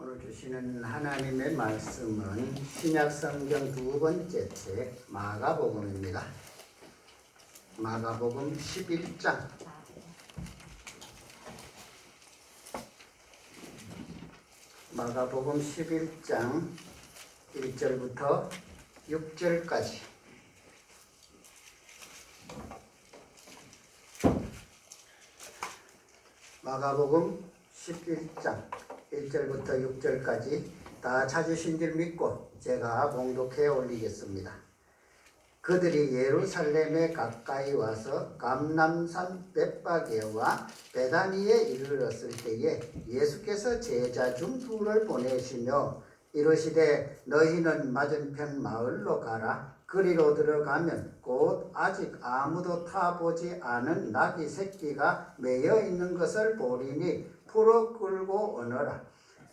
오늘 주시는 하나님의 말씀은 신약 성경 두 번째 책 마가복음입니다. 마가복음 11장. 마가복음 11장 1절부터 6절까지. 마가복음 11장 1절부터 6절까지 다 찾으신 줄 믿고 제가 봉독해 올리겠습니다. 그들이 예루살렘에 가까이 와서 감남산 bet바게와 베다니에 이르렀을 때에 예수께서 제자 중 둘을 보내시며 이르시되 너희는 맞은편 마을로 가라 그리로 들어가면 곧 아직 아무도 타보지 않은 나귀 새끼가 매여 있는 것을 보리니 풀어 끌고 오너라.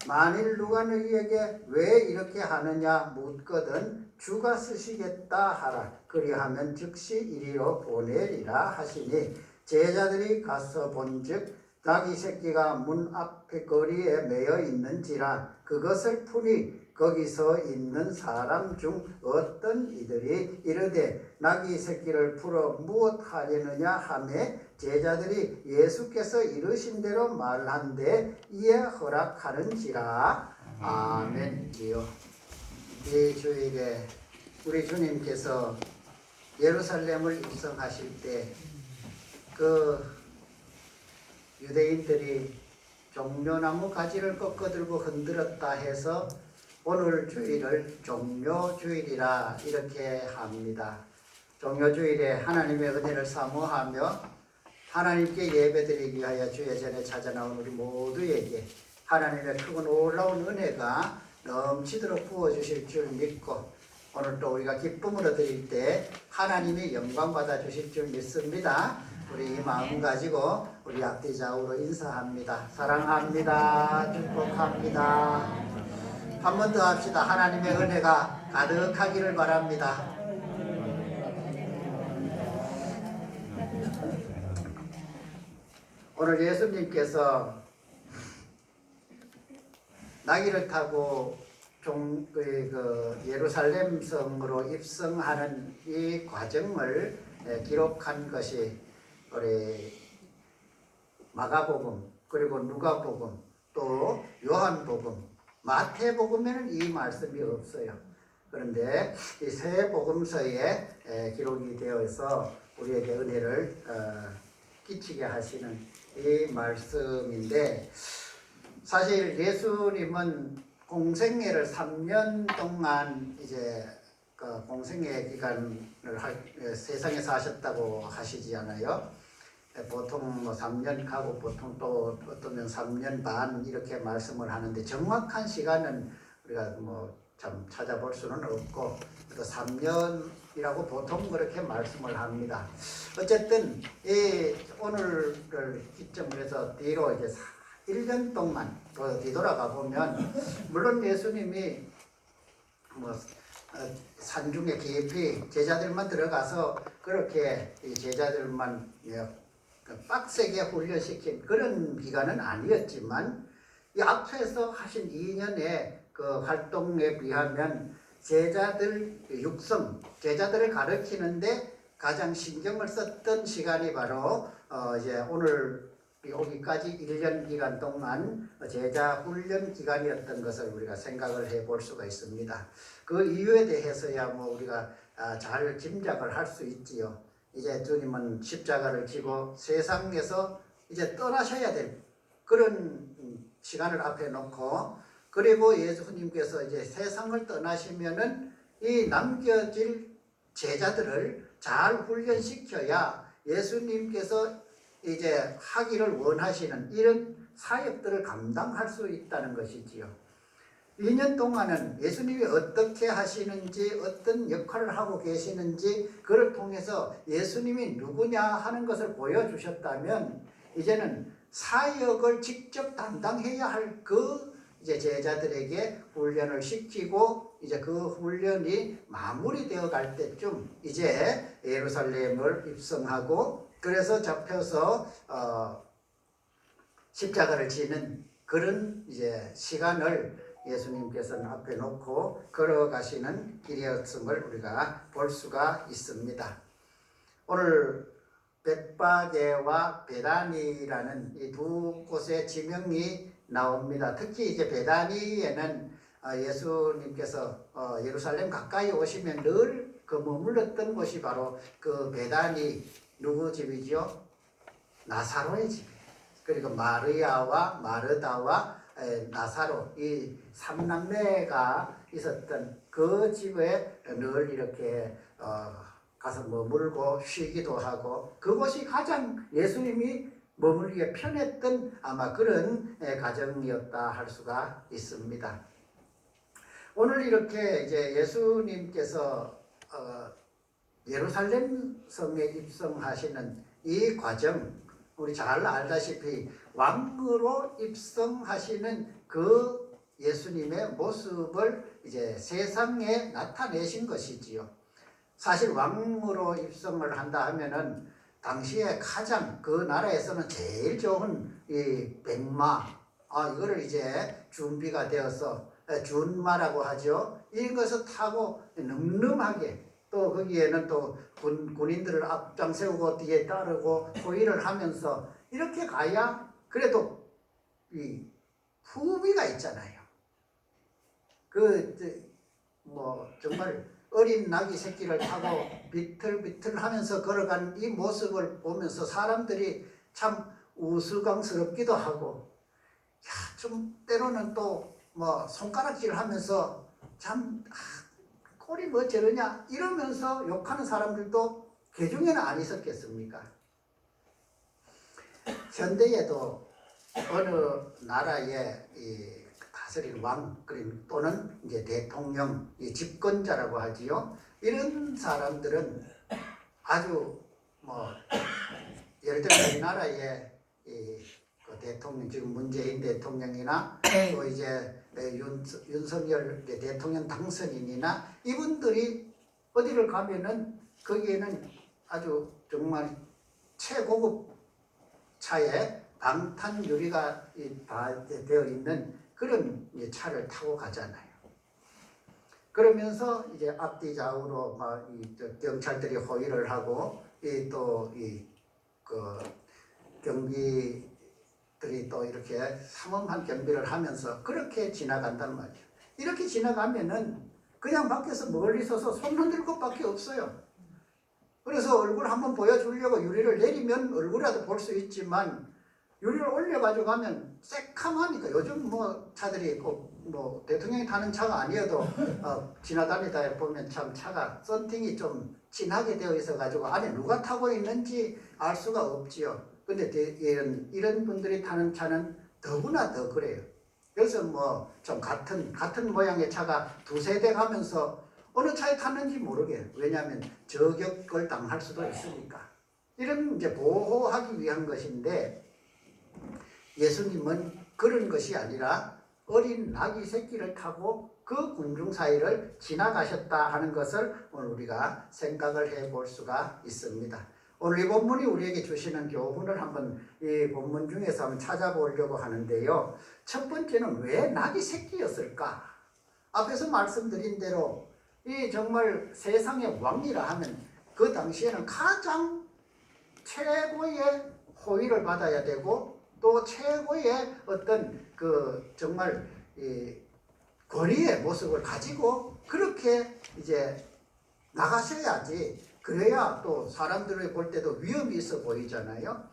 만일 누가 너희에게 왜 이렇게 하느냐 묻거든 주가 쓰시겠다 하라. 그리하면 즉시 이리로 보내리라 하시니 제자들이 가서 본즉 나귀 새끼가 문 앞에 거리에 매여 있는지라 그것을 푸니 거기서 있는 사람 중 어떤 이들이 이르되 나귀 새끼를 풀어 무엇 하려느냐 하매 제자들이 예수께서 이르신 대로 말한데 이에 허락하는지라. 아멘이요. 이 주일에 우리 주님께서 예루살렘을 입성하실 때 그 유대인들이 종려나무 가지를 꺾어들고 흔들었다 해서 오늘 주일을 종료주일이라 이렇게 합니다. 종료주일에 하나님의 은혜를 사모하며 하나님께 예배드리기 위하여 주의 전에 찾아 나온 우리 모두에게 하나님의 크고 놀라운 은혜가 넘치도록 부어주실 줄 믿고 오늘 또 우리가 기쁨으로 드릴 때 하나님이 영광 받아 주실 줄 믿습니다. 우리 이 마음 가지고 우리 앞뒤 좌우로 인사합니다. 사랑합니다. 축복합니다. 한 번 더 합시다. 하나님의 은혜가 가득하기를 바랍니다. 오늘 예수님께서 나귀를 타고 종, 그, 그 예루살렘 성으로 입성하는 이 과정을 예, 기록한 것이 우리 마가복음 그리고 누가복음 또 요한복음 마태복음에는 이 말씀이 없어요. 그런데 이 세 복음서에 에, 기록이 되어 있어 우리에게 은혜를 어, 끼치게 하시는 이 말씀인데 사실 예수님은 공생애를 3년 동안 이제 그 공생애 기간을 할, 세상에 사셨다고 하시지 않아요? 보통 뭐 3년 가고 보통 또 어떠면 3년 반 이렇게 말씀을 하는데 정확한 시간은 우리가 뭐 참 찾아볼 수는 없고 또 3년 이라고 보통 그렇게 말씀을 합니다. 어쨌든 이 오늘을 기점으로 해서 뒤로 이제 1년 동안 또 뒤돌아가 보면 물론 예수님이 뭐 어, 산중에 깊이 제자들만 들어가서 그렇게 이 제자들만 예, 그 빡세게 훈련시킨 그런 기간은 아니었지만 이 앞에서 하신 2년의 그 활동에 비하면 제자들 육성, 제자들을 가르치는데 가장 신경을 썼던 시간이 바로 어 이제 오늘 오기까지 1년 기간 동안 제자 훈련 기간이었던 것을 우리가 생각을 해 볼 수가 있습니다. 그 이유에 대해서야 뭐 우리가 아, 잘 짐작을 할 수 있지요. 이제 주님은 십자가를 지고 세상에서 이제 떠나셔야 될 그런 시간을 앞에 놓고 그리고 예수님께서 이제 세상을 떠나시면은 이 남겨질 제자들을 잘 훈련시켜야 예수님께서 이제 하기를 원하시는 이런 사역들을 감당할 수 있다는 것이지요. 2년 동안은 예수님이 어떻게 하시는지 어떤 역할을 하고 계시는지 그를 통해서 예수님이 누구냐 하는 것을 보여주셨다면 이제는 사역을 직접 담당해야 할 그 이제 제자들에게 훈련을 시키고 이제 그 훈련이 마무리되어 갈 때쯤 이제 예루살렘을 입성하고 그래서 잡혀서 어 십자가를 지는 그런 이제 시간을 예수님께서는 앞에 놓고 걸어가시는 길이었음을 우리가 볼 수가 있습니다. 오늘 벳바게와 베다니라는 이 두 곳의 지명이 나옵니다. 특히 이제 베다니에는 어, 예수님께서 어, 예루살렘 가까이 오시면 늘 그 머물렀던 곳이 바로 그 베다니 누구 집이죠? 나사로의 집이에요. 그리고 마르야와 마르다와 에, 나사로 이 삼남매가 있었던 그 집에 늘 이렇게 어, 가서 머물고 쉬기도 하고 그곳이 가장 예수님이 머물기에 편했던 아마 그런 에, 가정이었다 할 수가 있습니다. 오늘 이렇게 이제 예수님께서 어, 예루살렘 성에 입성하시는 이 과정 우리 잘 알다시피 왕으로 입성하시는 그 예수님의 모습을 이제 세상에 나타내신 것이지요. 사실 왕으로 입성을 한다 하면은 당시에 가장 그 나라에서는 제일 좋은 이 백마 아 이거를 이제 준비가 되어서 준마라고 하죠. 이런 것을 타고 늠름하게 또 거기에는 또 군, 군인들을 앞장 세우고 뒤에 따르고 호위를 하면서 이렇게 가야 그래도 이 후비가 있잖아요. 그 뭐 정말 어린 나귀 새끼를 타고 비틀비틀 하면서 걸어가는 이 모습을 보면서 사람들이 참 우스꽝스럽기도 하고 야, 좀 때로는 또 뭐 손가락질 하면서 참 아, 꼴이 뭐 저러냐 이러면서 욕하는 사람들도 개중에는 안 있었겠습니까? 현대에도 어느 나라의 이 다스리는 왕 또는 이제 대통령 이 집권자라고 하지요. 이런 사람들은 아주 뭐 예를 들어 우리나라의 이그 대통령 지금 문재인 대통령이나 또 이제 윤, 윤석열 대통령 당선인이나 이분들이 어디를 가면은 거기에는 아주 정말 최고급 차에 방탄 유리가 다 되어 있는 그런 차를 타고 가잖아요. 그러면서 이제 앞뒤 좌우로 막이 경찰들이 호위를 하고 이또이그 경비들이 또 이렇게 삼엄한 경비를 하면서 그렇게 지나간단 말이에요. 이렇게 지나가면은 그냥 밖에서 멀리 서서 손 흔들 것밖에 없어요. 그래서 얼굴 한번 보여주려고 유리를 내리면 얼굴이라도 볼 수 있지만 유리를 올려 가지고 가면 새카마니까 요즘 뭐 차들이 꼭뭐 대통령이 타는 차가 아니어도 어, 지나다니다 보면 참 차가 썬팅이 좀 진하게 되어 있어 가지고 안에 누가 타고 있는지 알 수가 없지요. 근데 대, 이런 이런 분들이 타는 차는 더구나 더 그래요. 그래서 뭐 좀 같은 같은 모양의 차가 두 세 대 가면서 어느 차에 탔는지 모르게 왜냐하면 저격을 당할 수도 있으니까 이런 이제 보호하기 위한 것인데 예수님은 그런 것이 아니라 어린 나귀 새끼를 타고 그 군중 사이를 지나가셨다 하는 것을 오늘 우리가 생각을 해 볼 수가 있습니다. 오늘 이 본문이 우리에게 주시는 교훈을 한번 이 본문 중에서 한번 찾아보려고 하는데요. 첫 번째는 왜 낙이 새끼였을까? 앞에서 말씀드린 대로 이 정말 세상의 왕이라 하면 그 당시에는 가장 최고의 호의를 받아야 되고 또 최고의 어떤 그 정말 이 권위의 모습을 가지고 그렇게 이제 나가셔야지 그래야 또 사람들을 볼 때도 위험이 있어 보이잖아요.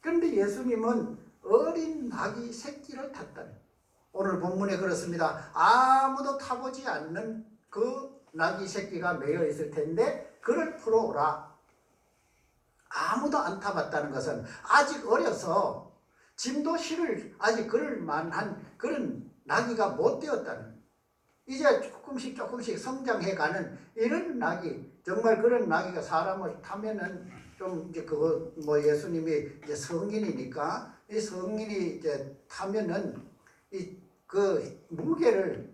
그런데 예수님은 어린 낙이 새끼를 탔다는 오늘 본문에 그렇습니다. 아무도 타보지 않는 그 낙이 새끼가 매여 있을 텐데 그를 풀어오라. 아무도 안 타봤다는 것은 아직 어려서 짐도 실을 아직 그럴 만한 그런 나귀가 못 되었다는 이제 조금씩 조금씩 성장해가는 이런 나귀 정말 그런 나귀가 사람을 타면은 좀 이제 그거 뭐 예수님이 이제 성인이니까 이 성인이 이제 타면은 이 그 무게를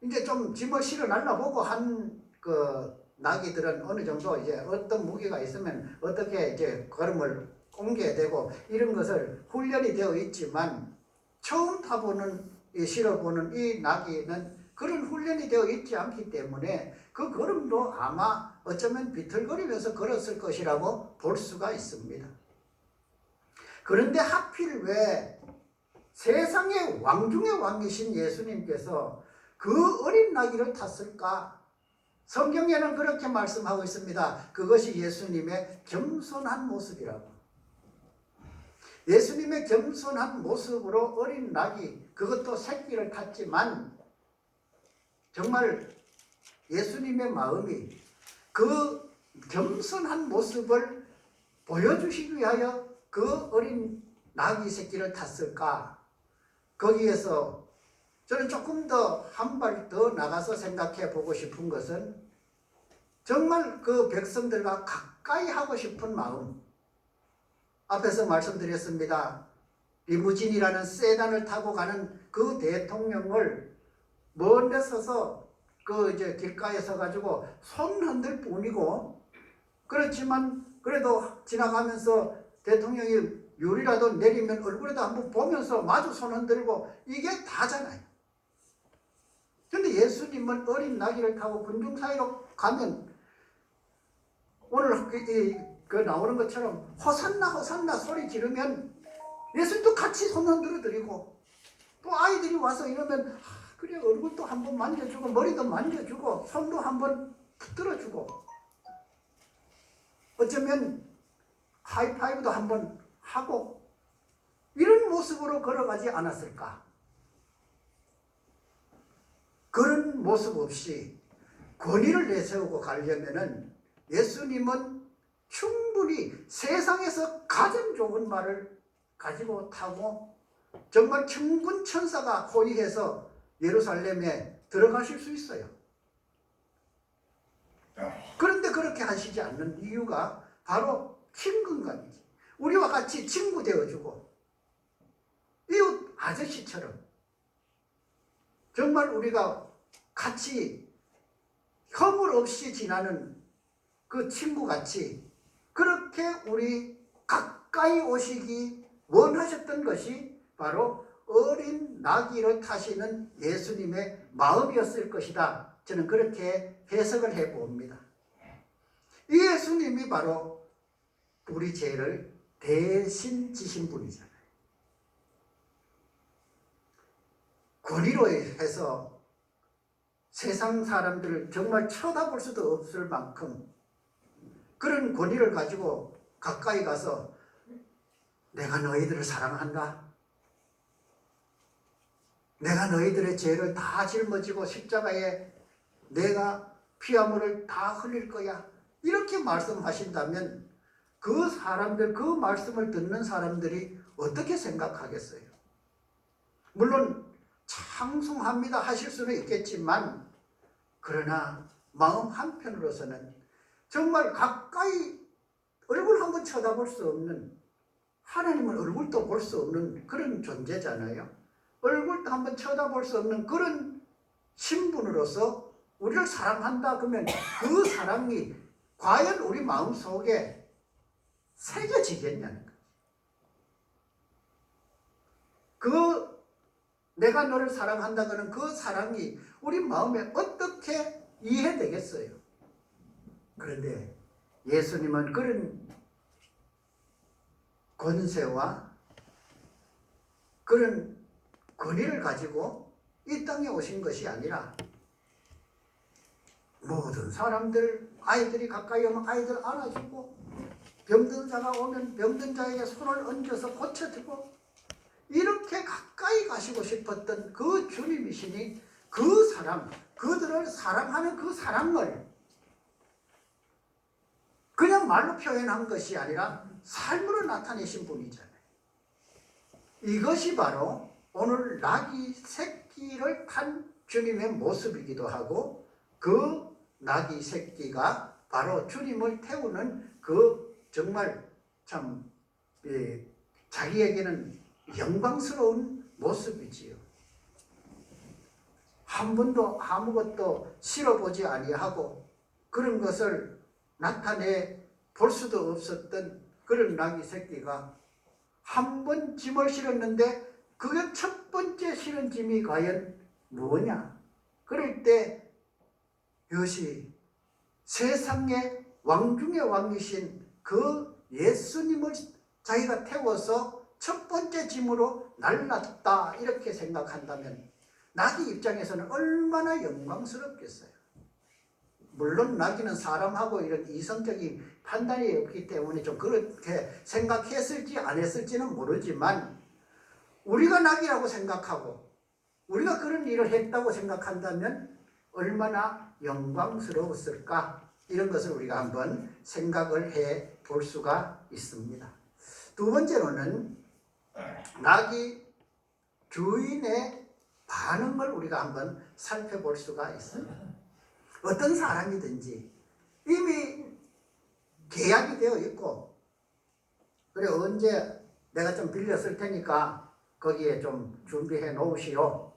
이제 좀 짐을 실어 날라보고 한그 나귀들은 어느 정도 이제 어떤 무게가 있으면 어떻게 이제 걸음을 옮겨야 되고 이런 것을 훈련이 되어 있지만 처음 타보는 이 실어보는 이 나귀는 그런 훈련이 되어 있지 않기 때문에 그 걸음도 아마 어쩌면 비틀거리면서 걸었을 것이라고 볼 수가 있습니다. 그런데 하필 왜 세상의 왕 중의 왕이신 예수님께서 그 어린 나귀를 탔을까? 성경에는 그렇게 말씀하고 있습니다. 그것이 예수님의 겸손한 모습이라고. 예수님의 겸손한 모습으로 어린 낙이 그것도 새끼를 탔지만 정말 예수님의 마음이 그 겸손한 모습을 보여주시기 위하여 그 어린 낙이 새끼를 탔을까? 거기에서 저는 조금 더 한 발 더 나가서 생각해 보고 싶은 것은 정말 그 백성들과 가까이 하고 싶은 마음. 앞에서 말씀드렸습니다. 리무진이라는 세단을 타고 가는 그 대통령을 먼데 서서 그 이제 길가에 서 가지고 손 흔들 뿐이고 그렇지만 그래도 지나가면서 대통령이 유리라도 내리면 얼굴에도 한번 보면서 마주 손 흔들고 이게 다잖아요. 근데 예수님은 어린 나귀를 타고 군중 사이로 가면 오늘 그, 나오는 것처럼 호산나 호산나 소리 지르면 예수님도 같이 손 흔들어 드리고 또 아이들이 와서 이러면 아, 그래 얼굴도 한번 만져주고 머리도 만져주고 손도 한번 붙들어주고 어쩌면 하이파이브도 한번 하고 이런 모습으로 걸어가지 않았을까? 그런 모습 없이 권위를 내세우고 가려면은 예수님은 충분히 세상에서 가장 좋은 말을 가지고 타고 정말 천군 천사가 호위해서 예루살렘에 들어가실 수 있어요. 그런데 그렇게 하시지 않는 이유가 바로 친근감이지. 우리와 같이 친구 되어주고 이웃 아저씨처럼 정말 우리가 같이 허물 없이 지나는 그 친구 같이 그렇게 우리 가까이 오시기 원하셨던 것이 바로 어린 나귀를 타시는 예수님의 마음이었을 것이다. 저는 그렇게 해석을 해 봅니다. 이 예수님이 바로 우리 죄를 대신 지신 분이잖아요. 권위로 해서 세상 사람들을 정말 쳐다볼 수도 없을 만큼 그런 권위를 가지고 가까이 가서 내가 너희들을 사랑한다. 내가 너희들의 죄를 다 짊어지고 십자가에 내가 피화물을 다 흘릴 거야. 이렇게 말씀하신다면 그 사람들, 그 말씀을 듣는 사람들이 어떻게 생각하겠어요? 물론 창송합니다 하실 수는 있겠지만 그러나 마음 한편으로서는 정말 가까이 얼굴 한번 쳐다볼 수 없는 하나님은 얼굴도 볼 수 없는 그런 존재잖아요. 얼굴도 한번 쳐다볼 수 없는 그런 신분으로서 우리를 사랑한다 그러면 그 사랑이 과연 우리 마음 속에 새겨지겠냐는 거지. 그 내가 너를 사랑한다고는 그 사랑이 우리 마음에 어떻게 이해되겠어요? 그런데 예수님은 그런 권세와 그런 권위를 가지고 이 땅에 오신 것이 아니라 모든 사람들 아이들이 가까이 오면 아이들 안아주고 병든 자가 오면 병든 자에게 손을 얹어서 고쳐주고 이렇게 가까이 가시고 싶었던 그 주님이시니 그 사랑, 그들을 사랑하는 그 사랑을 그냥 말로 표현한 것이 아니라 삶으로 나타내신 분이잖아요. 이것이 바로 오늘 낙이 새끼를 탄 주님의 모습이기도 하고 그 낙이 새끼가 바로 주님을 태우는 그 정말 참 예, 자기에게는 영광스러운 모습이지요. 한 번도 아무것도 실어보지 아니하고 그런 것을 나타내 볼 수도 없었던 그런 낙이 새끼가 한 번 짐을 실었는데 그게 첫 번째 실은 짐이 과연 뭐냐? 그럴 때 이것이 세상의 왕 중의 왕이신 그 예수님을 자기가 태워서 첫 번째 짐으로 날랐다 이렇게 생각한다면 나귀 입장에서는 얼마나 영광스럽겠어요. 물론 나귀는 사람하고 이런 이성적인 판단이 없기 때문에 좀 그렇게 생각했을지 안 했을지는 모르지만 우리가 나귀라고 생각하고 우리가 그런 일을 했다고 생각한다면 얼마나 영광스러웠을까 이런 것을 우리가 한번 생각을 해 볼 수가 있습니다. 두 번째로는 나귀 주인의 반응을 우리가 한번 살펴볼 수가 있어요. 어떤 사람이든지 이미 계약이 되어 있고 그래 언제 내가 좀 빌렸을 테니까 거기에 좀 준비해 놓으시오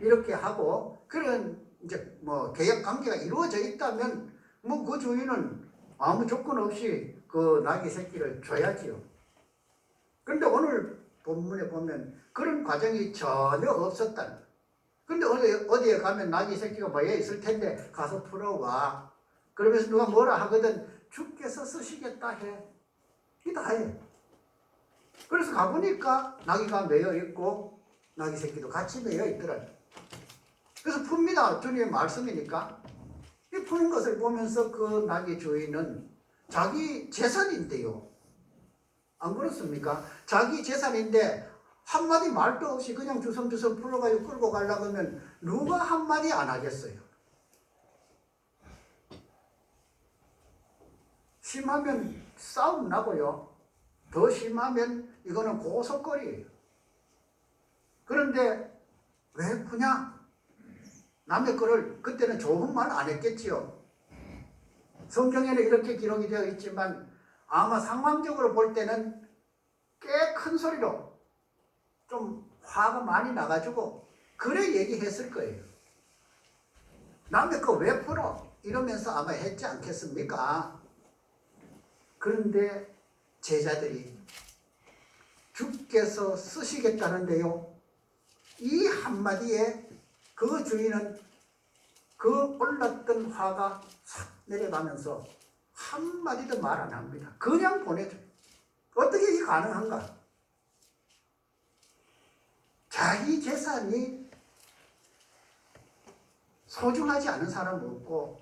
이렇게 하고 그런 이제 뭐 계약 관계가 이루어져 있다면 뭐 그 주인은 아무 조건 없이 그 나귀 새끼를 줘야지요. 근데 오늘 본문에 보면 그런 과정이 전혀 없었다는 근데 어디, 어디에 가면 나귀 새끼가 뭐에 있을 텐데 가서 풀어와. 그러면서 누가 뭐라 하거든 주께서 쓰시겠다 해. 이 다 해. 그래서 가보니까 나귀가 매여 있고 나귀 새끼도 같이 매여 있더라. 그래서 풉니다. 주님의 말씀이니까. 이 푸는 것을 보면서 그 나귀 주인은 자기 재산인데요. 안 그렇습니까? 자기 재산인데 한마디 말도 없이 그냥 주섬주섬 풀어가지고 끌고 가려고 하면 누가 한마디 안 하겠어요? 심하면 싸움 나고요. 더 심하면 이거는 고속거리예요. 그런데 왜 푸냐? 남의 거를 그때는 좋은 말 안 했겠지요. 성경에는 이렇게 기록이 되어 있지만 아마 상황적으로 볼 때는 꽤 큰 소리로 좀 화가 많이 나가지고 그래 얘기했을 거예요. 남의 거 왜 풀어? 이러면서 아마 했지 않겠습니까? 그런데 제자들이 주께서 쓰시겠다는데요. 이 한마디에 그 주인은 그 올랐던 화가 싹 내려가면서 한마디도 말 안 합니다. 그냥 보내줘. 어떻게 이게 가능한가? 자기 재산이 소중하지 않은 사람은 없고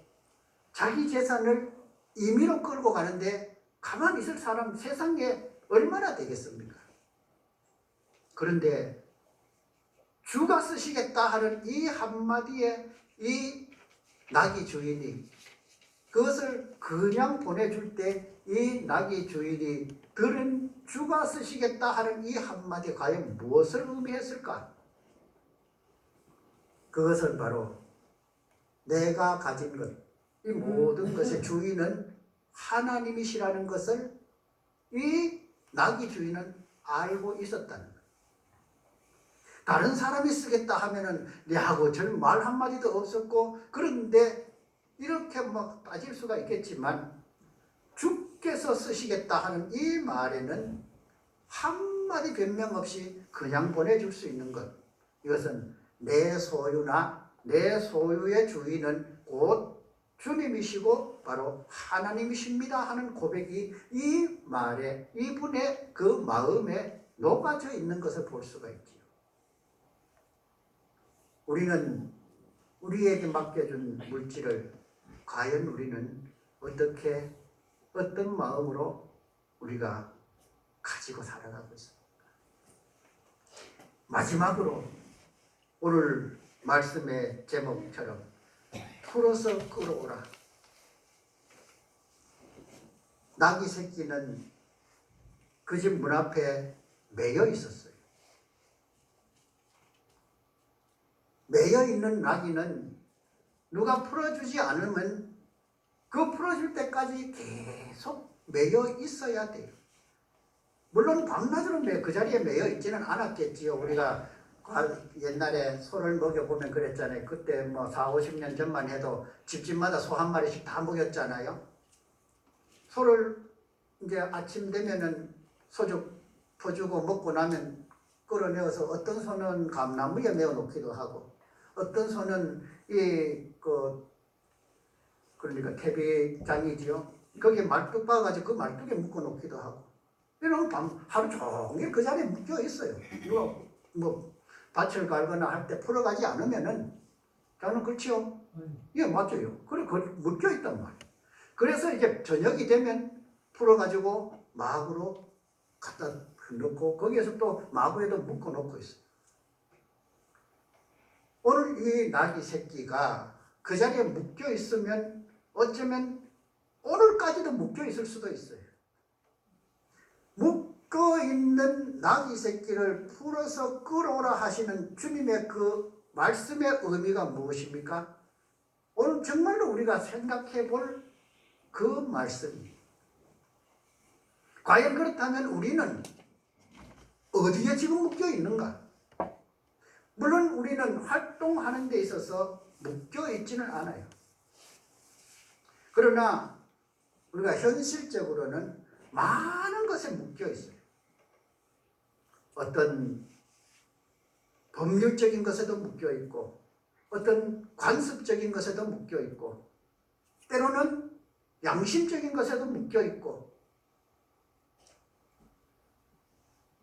자기 재산을 임의로 끌고 가는데 가만히 있을 사람 세상에 얼마나 되겠습니까? 그런데 주가 쓰시겠다 하는 이 한마디에 이 나귀 주인이 그것을 그냥 보내줄 때이 나귀 주인이 들은 주가 쓰시겠다 하는 이 한마디 과연 무엇을 의미했을까? 그것은 바로 내가 가진 것, 이 모든 것의 주인은 하나님이시라는 것을 이 나귀 주인은 알고 있었다는 것. 다른 사람이 쓰겠다 하면은 내하고 전말 한마디도 없었고 그런데 이렇게 막 따질 수가 있겠지만 주께서 쓰시겠다 하는 이 말에는 한마디 변명 없이 그냥 보내줄 수 있는 것. 이것은 내 소유나 내 소유의 주인은 곧 주님이시고 바로 하나님이십니다 하는 고백이 이 말에 이분의 그 마음에 녹아져 있는 것을 볼 수가 있지요. 우리는 우리에게 맡겨준 물질을 과연 우리는 어떻게 어떤 마음으로 우리가 가지고 살아가고 있습니까? 마지막으로 오늘 말씀의 제목처럼 풀어서 끌어오라. 나귀 새끼는 그 집 문 앞에 매여 있었어요. 매여 있는 나귀는 누가 풀어주지 않으면 그 풀어줄 때까지 계속 매여 있어야 돼요. 물론 밤낮으로 매, 그 자리에 매여 있지는 않았겠지요. 우리가 옛날에 소를 먹여보면 그랬잖아요. 그때 뭐 4, 50년 전만 해도 집집마다 소 한 마리씩 다 먹였잖아요. 소를 이제 아침 되면은 소죽 퍼주고 먹고 나면 끌어내어서 어떤 손은 감나무에 메어 놓기도 하고 어떤 손은 이그 그러니까 태비장이지요. 거기에 말뚝 박아가지고 그 말뚝에 묶어 놓기도 하고 이런 밤 하루 종일 그 자리에 묶여 있어요. 누가 뭐 밭을 갈거나 할 때 풀어가지 않으면은 저는 그렇지요. 예 맞아요. 그래 그 묶여 있단 말이에요. 그래서 이제 저녁이 되면 풀어가지고 막으로 갖다 넣고 거기에서 또 마구에도 묶어 놓고 있어요. 오늘 이 나귀 새끼가 그 자리에 묶여 있으면 어쩌면 오늘까지도 묶여 있을 수도 있어요. 묶어 있는 나귀 새끼를 풀어서 끌어오라 하시는 주님의 그 말씀의 의미가 무엇입니까? 오늘 정말로 우리가 생각해 볼 그 말씀이 과연 그렇다면 우리는 어디에 지금 묶여 있는가? 물론 우리는 활동하는 데 있어서 묶여 있지는 않아요. 그러나 우리가 현실적으로는 많은 것에 묶여 있어요. 어떤 법률적인 것에도 묶여 있고, 어떤 관습적인 것에도 묶여 있고, 때로는 양심적인 것에도 묶여 있고,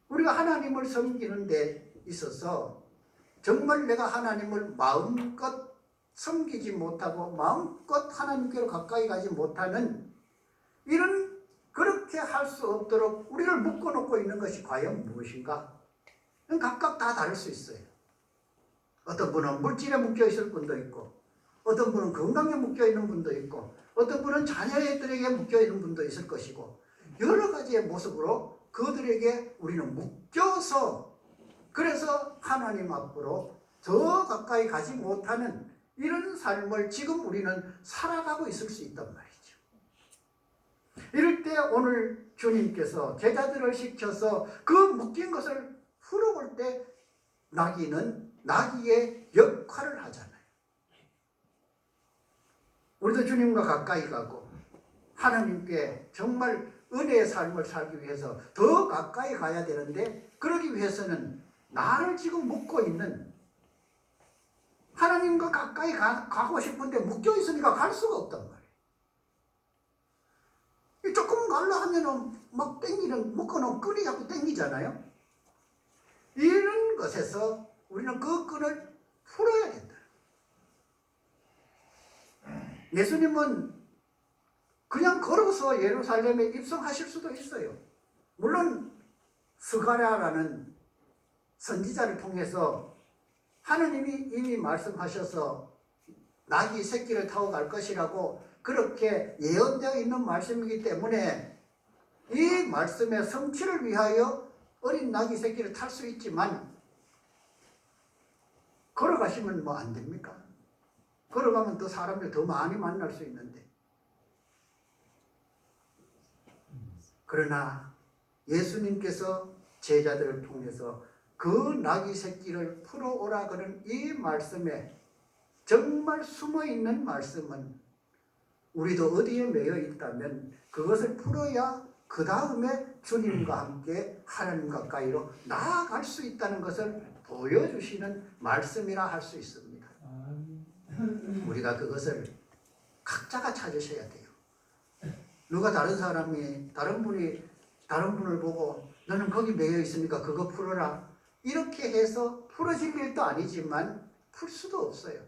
우리가 하나님을 섬기는 데 있어서 정말 내가 하나님을 마음껏 섬기지 못하고 마음껏 하나님께로 가까이 가지 못하는 이런 그렇게 할 수 없도록 우리를 묶어놓고 있는 것이 과연 무엇인가? 각각 다 다를 수 있어요. 어떤 분은 물질에 묶여 있을 분도 있고, 어떤 분은 건강에 묶여 있는 분도 있고, 어떤 분은 자녀들에게 묶여 있는 분도 있을 것이고, 여러 가지의 모습으로 그들에게 우리는 묶여서 그래서 하나님 앞으로 더 가까이 가지 못하는 이런 삶을 지금 우리는 살아가고 있을 수 있단 말이죠. 이럴 때 오늘 주님께서 제자들을 시켜서 그 묶인 것을 풀어볼 때 나귀는 나귀의 역할을 하잖아요. 우리도 주님과 가까이 가고 하나님께 정말 은혜의 삶을 살기 위해서 더 가까이 가야 되는데 그러기 위해서는 나를 지금 묶고 있는 하나님과 가까이 가, 가고 싶은데 묶여 있으니까 갈 수가 없단 말이에요. 이 조금 갈라 하면은 막 땡기는 묶어놓은 끈이 자꾸 땡기잖아요. 이런 것에서 우리는 그 끈을 풀어야 된다. 예수님은 그냥 걸어서 예루살렘에 입성하실 수도 있어요. 물론 스가랴라는 선지자를 통해서 하느님이 이미 말씀하셔서 나귀 새끼를 타고 갈 것이라고 그렇게 예언되어 있는 말씀이기 때문에 이 말씀의 성취를 위하여 어린 나귀 새끼를 탈 수 있지만 걸어가시면 뭐 안 됩니까? 걸어가면 더 사람들 더 많이 만날 수 있는데 그러나 예수님께서 제자들을 통해서 그 나귀 새끼를 풀어오라 그는 이 말씀에 정말 숨어 있는 말씀은 우리도 어디에 매여 있다면 그것을 풀어야 그 다음에 주님과 함께 하나님 가까이로 나아갈 수 있다는 것을 보여주시는 말씀이라 할 수 있습니다. 우리가 그것을 각자가 찾으셔야 돼요. 누가 다른 사람이 다른 분이 다른 분을 보고 너는 거기 매여 있으니까 그거 풀어라 이렇게 해서 풀어질 일도 아니지만 풀 수도 없어요.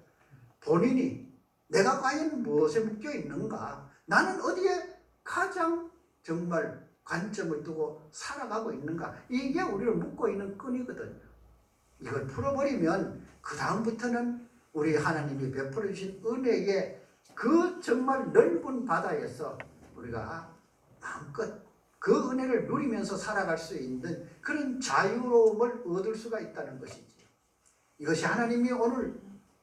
본인이 내가 과연 무엇에 묶여 있는가? 나는 어디에 가장 정말 관점을 두고 살아가고 있는가? 이게 우리를 묶고 있는 끈이거든요. 이걸 풀어버리면 그 다음부터는 우리 하나님이 베풀어 주신 은혜의 그 정말 넓은 바다에서 우리가 마음껏 그 은혜를 누리면서 살아갈 수 있는 그런 자유로움을 얻을 수가 있다는 것이지. 이것이 하나님이 오늘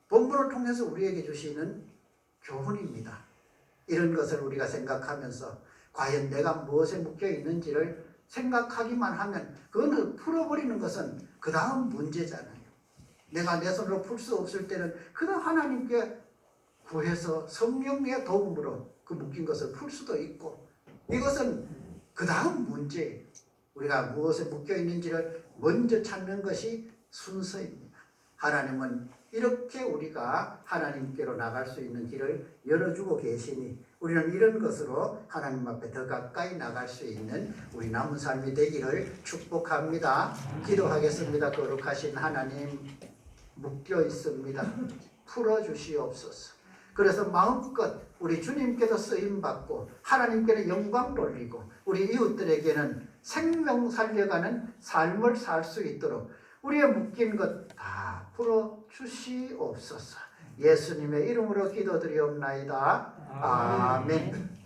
본문을 통해서 우리에게 주시는 교훈입니다. 이런 것을 우리가 생각하면서 과연 내가 무엇에 묶여 있는지를 생각하기만 하면 그거는 풀어버리는 것은 그 다음 문제잖아요. 내가 내 손으로 풀 수 없을 때는 그냥 하나님께 구해서 성령의 도움으로 그 묶인 것을 풀 수도 있고 이것은 그 다음 문제 우리가 무엇에 묶여 있는지를 먼저 찾는 것이 순서입니다. 하나님은 이렇게 우리가 하나님께로 나갈 수 있는 길을 열어주고 계시니 우리는 이런 것으로 하나님 앞에 더 가까이 나갈 수 있는 우리 남은 삶이 되기를 축복합니다. 기도하겠습니다. 거룩하신 하나님 묶여 있습니다. 풀어주시옵소서. 그래서 마음껏 우리 주님께서 쓰임 받고 하나님께는 영광 돌리고 우리 이웃들에게는 생명 살려가는 삶을 살 수 있도록 우리의 묶인 것 다 풀어 주시옵소서. 예수님의 이름으로 기도드리옵나이다. 아멘.